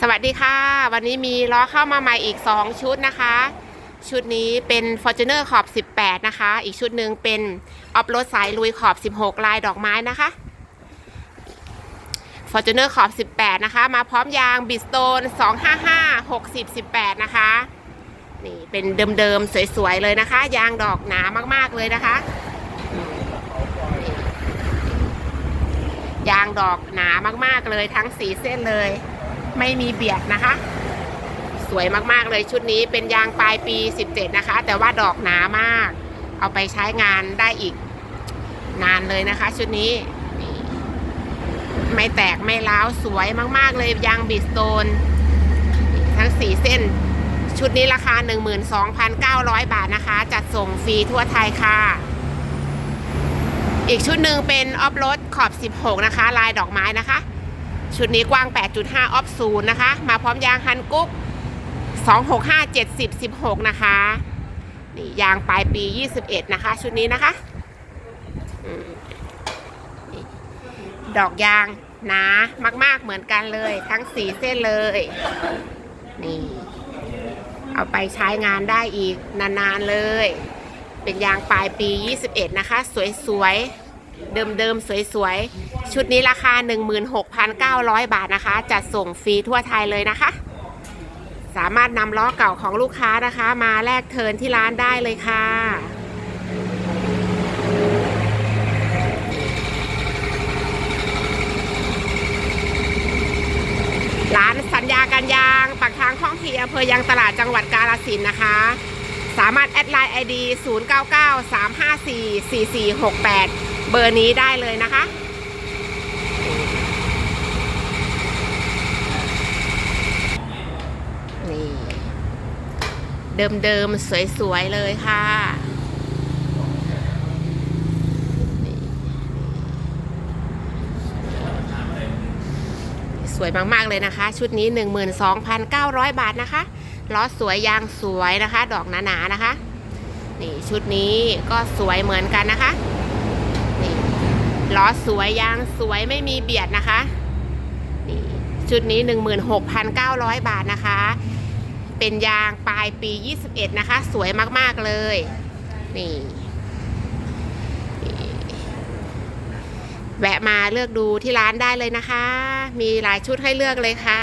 สวัสดีค่ะ วันนี้มีล้อเข้ามาใหม่อีก 2 ชุดนะคะ ชุดนี้เป็น Fortuner ขอบ 18 นะคะ อีกชุดหนึ่งเป็นออฟโรดสายลุยขอบ 16 ลายดอกไม้นะคะ Fortuner ขอบ 18 นะคะ มาพร้อมยางบิสโตน255 60 18 นะคะ นี่เป็นเดิมๆ สวยๆ เลยนะคะ ยางดอกหนามากๆเลยนะคะางดอกหนามากๆเลยทั้งสีเส้นเลย ไม่มีเบียดนะคะ สวยมากๆเลยชุดนี้เป็นยางปลายปี 17 นะคะ แต่ว่าดอกหนามาก เอาไปใช้งานได้อีกนานเลยนะคะ ชุดนี้ไม่แตกไม่ร้าวสวยมาก ๆ เลยยางบิสโตน ทั้งสีเส้น ชุดนี้ราคา 12,900 บาทนะคะ จัดส่งฟรีทั่วไทยค่ะ อีกชุดหนึ่งเป็นออฟโรดขอบ 16 นะคะ ลายดอกไม้นะคะ ชุดนี้กว้าง 8.5 ออฟศูนย์นะคะ มาพร้อมยางฮันกุ๊ก 265 70 16 นะคะนี่ยางปลายปี 21 นะคะ ชุดนี้นะคะอดอกยางหนามากๆเหมือนกันเลย ทั้งสีเส้นเลย นี่ เอาไปใช้งานได้อีกนานๆเลย เป็นยางปลายปี 21 นะคะ สวยๆ เดิมๆ สวยๆ ชุดนี้ราคา 16,900 บาทนะคะ จัดส่งฟรีทั่วไทยเลยนะคะ สามารถนำล้อเก่าของลูกค้านะคะ มาแลกเทินที่ร้านได้เลยค่ะร้านสัญญาการยางปากทางข้องทีอำเภอยางตลาดจังหวัดกาฬสินนะคะ สามารถแอดไลน์ ID 0993544468 เบอร์นี้ได้เลยนะคะ นี่ เดิมๆ สวยๆ เลยค่ะนี่สวยมากๆ เลยนะคะ ชุดนี้ 12,900 บาทนะคะ ล้อสวยยางสวยนะคะ ดอกหนาๆนะคะ นี่ชุดนี้ก็สวยเหมือนกันนะคะ นี่ล้อสวยยางสวยไม่มีเบียดนะคะนี่ชุดนี้ 16,900 บาทนะคะ เป็นยางปลายปี 21 นะคะ สวยมากๆเลย นี่แวะมาเลือกดูที่ร้านได้เลยนะคะ มีหลายชุดให้เลือกเลยค่ะ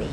นี่